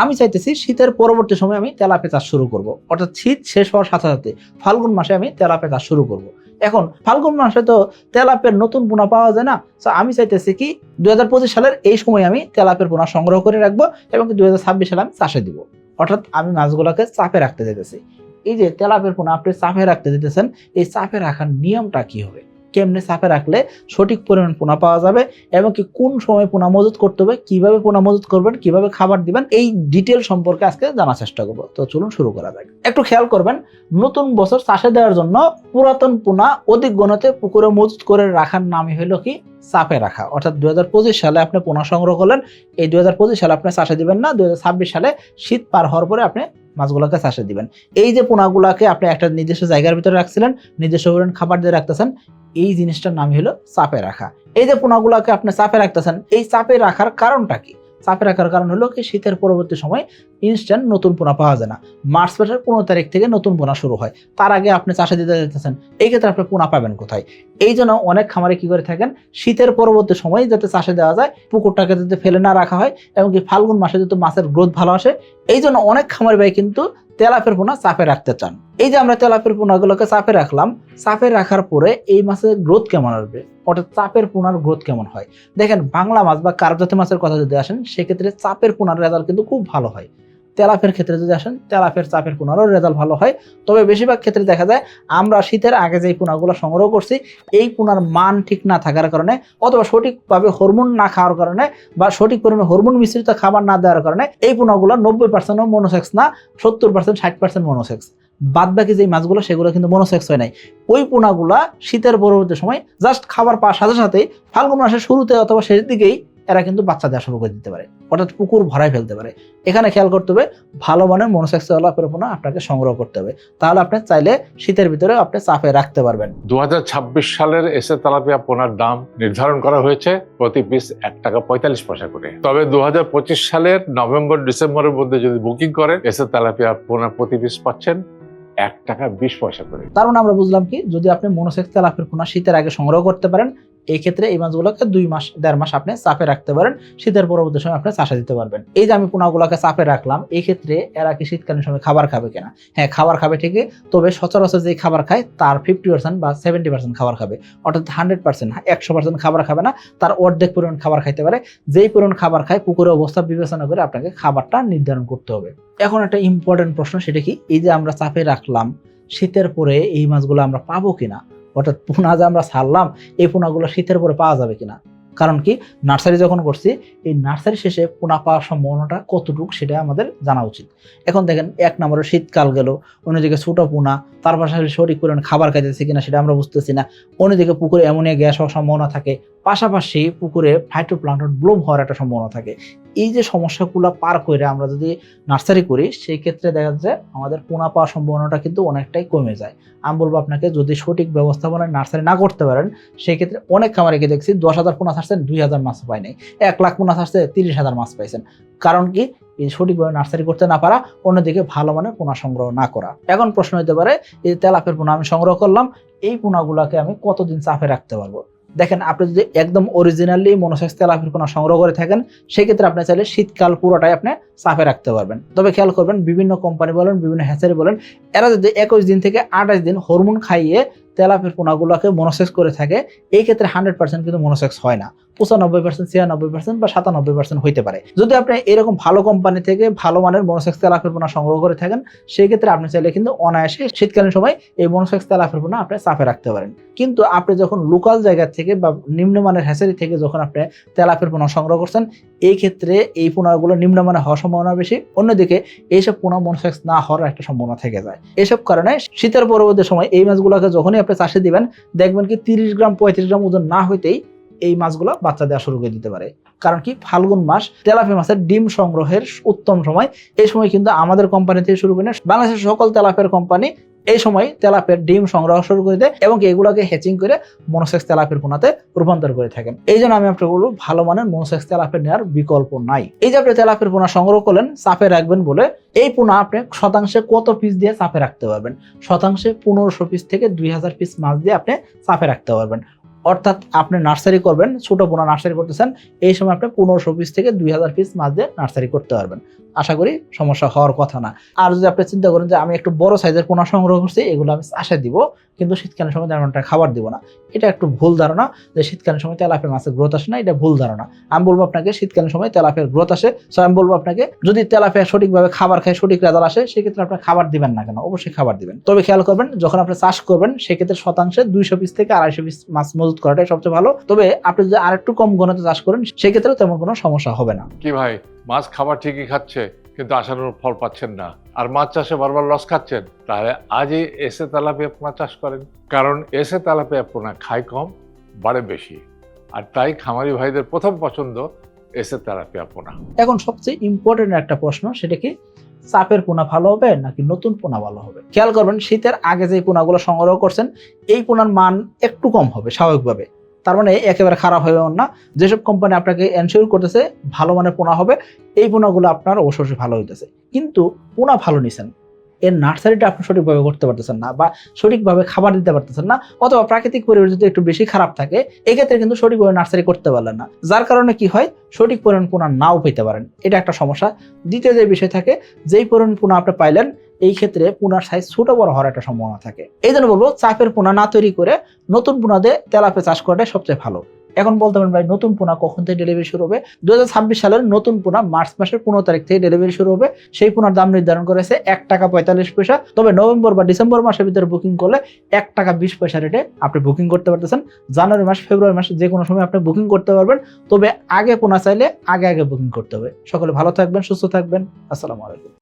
আমি চাইতেছি শীতের পরবর্তী সময় আমি তেলাপে চাষ শুরু করব। অর্থাৎ শীত শেষ হওয়ার সাথে সাথে ফাল্গুন মাসে আমি তেলাপে চাষ শুরু করব। এখন ফাল্গুন মাসে তো তেলাপের নতুন পোনা পাওয়া যায় না। তো আমি চাইতেছি কি দুই হাজার পঁচিশ সালের এই সময় আমি তেলাপের পোনা সংগ্রহ করে রাখব এবং দুই হাজার ছাব্বিশ সালে আমি চাষে দিব। অর্থাৎ আমি মাছগুলোকে চাপে রাখতে যেতেছি এই যে তেলাপের পোনা আপনি চাপে রাখতে যেতেছেন এই চাপে রাখার নিয়মটা কি হবে? কেমনে চাপে রাখলে সঠিক পরিমাণ পোনা পাওয়া যাবে এবং কি কোন সময় পোনা মজুত করতে হবে, কীভাবে পোনা মজুত করবেন, কীভাবে খাবার দিবেন, এই ডিটেল সম্পর্কে আজকে জানার চেষ্টা করব। তো চলুন শুরু করা যাক। একটু খেয়াল করবেন, নতুন বছর চাষে দেওয়ার জন্য পুরাতন পোনা অধিক গণতে পুকুরে মজুত করে রাখার নামই হলো কি চাপে রাখা। অর্থাৎ দু হাজার পঁচিশ সালে আপনি পোনা সংগ্রহ করলেন, এই দুই হাজার পঁচিশ সালে আপনি চাষে দিবেন না, দুই হাজার ছাব্বিশ সালে শীত পার হওয়ার পরে আপনি মাছগুলোকে চাষে দিবেন। এই যে পোনাগুলাকে আপনি একটা নির্দিষ্ট জায়গার ভিতরে রাখছিলেন, নিজস্ব খাবার দিয়ে রাখতেছেন, এই জিনিসটার নামই হলো চাপে রাখা। এই যে পোনাগুলাকে আপনি চাপে রাখতেছেন, এই চাপে রাখার কারণটা কি? চাপে রাখার কারণ হলো কি, শীতের পরবর্তী সময় ইনস্ট্যান্ট নতুন পোনা পাওয়া যায় না। মার্চ মাসের পনেরো তারিখ থেকে নতুন পোনা শুরু হয়। তার আগে আপনি চাষে দিতে যেতেছেন, এই ক্ষেত্রে আপনি পোনা পাবেন কোথায়? এই জন্য অনেক খামারে কি করে থাকেন, শীতের পরবর্তী সময় যাতে চাষে দেওয়া যায়, পুকুরটাকে যাতে ফেলে না রাখা হয়, এবং কি ফাল্গুন মাসে যাতে মাছের গ্রোথ ভালো আসে, এই জন্য অনেক খামারি ভাই কিন্তু তেলাপের পোনা চাপে রাখতে চান। এই যে আমরা তেলাপের পোনাগুলোকে চাপে রাখলাম, চাপে রাখার পরে এই মাছের গ্রোথ কেমন আসবে? অর্থাৎ চাপের পোনার গ্রোথ কেমন হয়? দেখেন, বাংলা মাছ বা কার্পজাতীয় মাছের কথা যদি আসেন, সেক্ষেত্রে চাপের পোনার রেজাল্ট কিন্তু খুব ভালো হয়। তেলাপের ক্ষেত্রে যদি আসেন তেলাপের চাপের পোনারও রেজাল্ট ভালো হয়। তবে বেশিরভাগ ক্ষেত্রে দেখা যায়, আমরা শীতের আগে যে পোনাগুলো সংগ্রহ করছি, এই পোনার মান ঠিক না থাকার কারণে অথবা সঠিকভাবে হরমোন না খাওয়ার কারণে বা সঠিক পরিমাণে হরমোন মিশ্রিত খাবার না দেওয়ার কারণে এই পোনাগুলো নব্বই পার্সেন্টও মনোসেক্স না সত্তর পার্সেন্ট ষাট পার্সেন্ট মনোসেক্স বাদ বাকি যে মাছগুলো, সেগুলো কিন্তু মনোসেক্স হয় নাই। ওই পোনাগুলা শীতের পরবর্তী সময় জাস্ট খাবার পাওয়ার সাথে সাথে ফাল্গুন মাসের শুরুতে অথবা শেষের দিকেই এরা কিন্তু বাচ্চা দেওয়া শুরু করে দিতে পারে। অর্থাৎ পুকুর ভরাই ফেলতে পারে। এখানে খেয়াল করতে হবে, ভালো মানের মনোসেক্সুয়াল পোনা আপনাকে সংগ্রহ করতে হবে। তাহলে আপনি চাইলে শীতের ভিতরে আপনি চাপে রাখতে পারবেন। দু হাজার ছাব্বিশ সালের এসে তেলাপিয়া পোনার দাম নির্ধারণ করা হয়েছে প্রতি পিস এক টাকা পঁয়তাল্লিশ পয়সা করে। তবে দু হাজার পঁচিশ সালের নভেম্বর, ডিসেম্বরের মধ্যে যদি বুকিং করেন, এসে তেলাপিয়া পোনা প্রতি পিস পাচ্ছেন এক টাকা বিশ পয়সা করে। তার মানে আমরা বুঝলাম কি, যদি আপনি মনোসেক্স তেলাপের পোনা শীতের আগে সংগ্রহ করতে পারেন এই ক্ষেত্রে এই মাছগুলোকে দুই মাস, দেড় মাস আপনি চাপে রাখতে পারেন। শীতের পরবর্তী সময় আপনি চাষে দিতে পারবেন। এই যে আমি পোনাগুলোকে চাপে রাখলাম এই ক্ষেত্রে এরা কি শীতকালীন সময় খাবার খাবে কিনা? হ্যাঁ খাবার খাবে ঠিকই, তবে সচরাচর যে খাবার খায়, তার ফিফটি পার্সেন্ট বা সেভেন্টি পার্সেন্ট খাবার খাবে। অর্থাৎ হান্ড্রেড পার্সেন্ট একশো পার্সেন্ট খাবার খাবে না, তার অর্ধেক পরিমাণ খাবার খাইতে পারে। যেই পরিমাণ খাবার খায়, পুকুরের অবস্থা বিবেচনা করে আপনাকে খাবারটা নির্ধারণ করতে হবে। এখন একটা ইম্পর্টেন্ট প্রশ্ন, সেটা কি? এই যে আমরা চাপে রাখলাম, শীতের পরে এই মাছগুলো আমরা পাবো কিনা? অর্থাৎ পোনা যে আমরা ছাড়লাম এই পোনাগুলো শীতের পরে পাওয়া যাবে কিনা? কারণ কি, নার্সারি যখন করছি, এই নার্সারি শেষে পোনা পাওয়ার সম্ভাবনাটা কতটুকু সেটা আমাদের জানা উচিত। এখন দেখেন, এক নম্বরে শীতকাল গেল, অন্যদিকে ছোটো পোনা, তার পাশাপাশি সঠিক পরিমাণে খাবার খাইতেছে কিনা সেটা আমরা বুঝতেছি না। অন্যদিকে পুকুরে অ্যামোনিয়া গ্যাস হওয়ার সম্ভাবনা থাকে, পাশাপাশি পুকুরে ফাইটোপ্লান্টন ব্লুম হওয়ার একটা সম্ভাবনা থাকে। এই যে সমস্যাগুলো পার করে আমরা যদি নার্সারি করি সেই ক্ষেত্রে দেখা যাচ্ছে আমাদের পোনা পাওয়ার সম্ভাবনাটা কিন্তু অনেকটাই কমে যায়। আমি বলব আপনাকে, যদি সঠিক ব্যবস্থাপনায় নার্সারি না করতে পারেন সেই ক্ষেত্রে অনেক খামারিকে দেখছি দশ হাজার পোনা ছাড়ছেন দুই হাজার মাছ পায় নাই। এক লাখ পোনা ছাড়ছে তিরিশ হাজার মাছ পাইছেন। কারণ কি? এই সঠিকভাবে নার্সারি করতে না পারা, অন্যদিকে ভালো মানের পোনা সংগ্রহ না করা। এখন প্রশ্ন হতে পারে, এই তেলাপের পোনা আমি সংগ্রহ করলাম, এই পোনাগুলাকে আমি কতদিন চাপে রাখতে পারব? দেখেন, আপনি যদি একদম অরিজিনালি মনোসেক্স তেলাপির পোনা সংগ্রহ করে থাকেন, সেক্ষেত্রে আপনি চাইলে শীতকাল পুরোটাই আপনি চাপে রাখতে পারবেন। তবে খেয়াল করবেন, বিভিন্ন কোম্পানি বলেন, বিভিন্ন হ্যাচারি বলেন, এরা যদি একুশ দিন থেকে আঠাশ দিন হরমোন খাইয়ে তেলাপের পোনাগুলোকে মনোসেক্স করে থাকে, এই ক্ষেত্রে হান্ড্রেড পার্সেন্ট কিন্তু মনোসেক্স হয় না। পঁচানব্বই পার্সেন্ট ছিয়ানব্বই পার্সেন্ট বা সাতানব্বই পার্সেন্ট হইতে পারে। যদি আপনি এরকম ভালো কোম্পানি থেকে ভালো মানের মনোসেক্স তেলাপের পোনা সংগ্রহ করে থাকেন, সেই ক্ষেত্রে আপনি চাইলে কিন্তু অনায়াসে শীতকালীন সময় এই মনোসেক্স তেলাপের পোনা আপনি চাপে রাখতে পারেন। কিন্তু আপনি যখন লোকাল জায়গা থেকে বা নিম্নমানের হ্যাচারি থেকে যখন আপনি তেলাপের পোনা সংগ্রহ করছেন, এই ক্ষেত্রে এই পোনাগুলো নিম্নমানের হওয়ার সম্ভাবনা বেশি। অন্যদিকে এইসব পোনা মনোসেক্স না হওয়ার একটা সম্ভাবনা থেকে যায়। এসব কারণে শীতের পরবর্তী সময় এই মাছগুলোকে যখনই আপনি চাষে দিবেন, দেখবেন কি তিরিশ গ্রাম, পঁয়ত্রিশ গ্রাম ওজন না হইতেই এই মাছগুলো বাচ্চা দেওয়া শুরু করে দিতে পারে। কারণ কি ফাল্গুন মাস তেলাপি মাছের ডিম সংগ্রহের উত্তম সময়। এই সময় কিন্তু আমাদের কোম্পানি থেকে শুরু করে বাংলাদেশের সকল তেলাপের কোম্পানি এই সময় তেলাপের ডিম সংগ্রহ শুরু করে দেয় এবং এগুলোকে হ্যাচিং করে মনোসেক্স তেলাপের পোনাতে রূপান্তর করে থাকেন। এই জন্য আমি আপনাকে বলব, ভালো মানের মনোসেক্স তেলাপের নেওয়ার বিকল্প নাই। এই যে আপনি তেলাপের পোনা সংগ্রহ করলেন, চাপে রাখবেন বলে, এই পোনা আপনি শতাংশে কত পিস দিয়ে চাপে রাখতে পারবেন? শতাংশে পনেরোশো পিস থেকে দুই হাজার পিস মাছ দিয়ে আপনি চাপে রাখতে পারবেন। অর্থাৎ আপনি নার্সারি করবেন, ছোট পোনা নার্সারি করতেছেন, এই সময় আপনি পনেরোশো পিস থেকে দুই হাজার পিস মাছ দিয়ে নার্সারি করতে পারবেন। আশা করি সমস্যা হওয়ার কথা না। আর যদি আপনি চিন্তা করেন যে আমি একটু বড় সাইজের পোনা সংগ্রহ করছি, এগুলো আমি চাষে দিব, কিন্তু শীতকালীন সময় তেমন একটা খাবার দিব না। এটা একটু ভুল ধারণা যে শীতকালীন সময় তেলাপিয়া মাছের গ্রোথ আসে না, এটা ভুল ধারণা। আমি বলব আপনাকে শীতকালীন সময় তেলাপিয়ার গ্রোথ আসে সো আমি বলব আপনাকে যদি তেলাপিয়া সঠিকভাবে খাবার খায় সঠিক রেজাল্ট আসে, সেক্ষেত্রে আপনি খাবার দিবেন না কেন? অবশ্যই খাবার দিবেন। তবে খেয়াল করবেন, যখন আপনি চাষ করবেন, সেক্ষেত্রে শতাংশে দুইশো পিস থেকে আড়াইশো পিস মাছ মজুত করাটাই সবচেয়ে ভালো। তবে আপনি যদি আরেকটু কম ঘনত্বে চাষ করেন সেক্ষেত্রেও তেমন কোনো সমস্যা হবে না। কি ভাই মাছ খাবার ঠিকই খাচ্ছে কিন্তু আশানুরূপ ফল পাচ্ছেন না। আর মাছ চাষে বারবার লস খাচ্ছেন তাহলে আজই এসে তেলাপিয়া পোনা চাষ করেন। কারণ এসে তেলাপিয়া পোনা খায় কম বাড়ে বেশি। আর তাই খামারি ভাইদের প্রথম পছন্দ এসে তেলাপিয়া পোনা। এখন সবচেয়ে ইম্পর্টেন্ট একটা প্রশ্ন সেটা কি? চাপের পোনা ভালো হবে নাকি নতুন পোনা ভালো হবে? খেয়াল করবেন, শীতের আগে যে পোনাগুলো সংগ্রহ করছেন, এই পোনার মান একটু কম হবে স্বাভাবিকভাবে। তার মানে একেবারে খারাপ হবে না। যেসব কোম্পানি আপনাকে এনশিওর করতেছে, ভালো মানের পোনা হবে, এই পোনাগুলো আপনার অবশ্যই ভালো হইতেছে। কিন্তু পোনা ভালো নিছেন এর নার্সারিটা আপনি সঠিকভাবে করতে পারতেছেন না বা সঠিকভাবে খাবার দিতে পারতেছেন না অথবা প্রাকৃতিক পরিবেশ যদি একটু বেশি খারাপ থাকে, এক্ষেত্রে কিন্তু সঠিকভাবে নার্সারি করতে পারলেন না। যার কারণে কি হয়? সঠিক পরিমাণ পোনা নাও পেতে পারেন। এটা একটা সমস্যা। দ্বিতীয় যে বিষয় থাকে, যেই পরিমাণ পোনা আপনি পাইলেন, এই ক্ষেত্রে পোনার সাইজ ছোট বড় হওয়ার একটা সম্ভাবনা থাকে। এই জন্য বলব, চাপের পোনা না তৈরি করে নতুন পোনা দিয়ে তেলাপে চাষ করাটাই সবচেয়ে ভালো। এখন বলতে পারেন ভাই, নতুন পোনা কখন থেকে ডেলিভারি শুরু হবে? দুই হাজার ছাব্বিশ সালের নতুন পোনা মার্চ মাসের পনেরো তারিখ থেকে ডেলিভারি শুরু হবে। সেই পোনার দাম নির্ধারণ করেছে এক টাকা পঁয়তাল্লিশ পয়সা। তবে নভেম্বর বা ডিসেম্বর মাসের ভিতরে বুকিং করলে এক টাকা বিশ পয়সা রেটে আপনি বুকিং করতে পারতেছেন। জানুয়ারি মাস, ফেব্রুয়ারি মাসে যে কোনো সময় আপনি বুকিং করতে পারবেন। তবে আগে পোনা চাইলে আগে আগে বুকিং করতে হবে। সকলে ভালো থাকবেন, সুস্থ থাকবেন। আসসালামু আলাইকুম।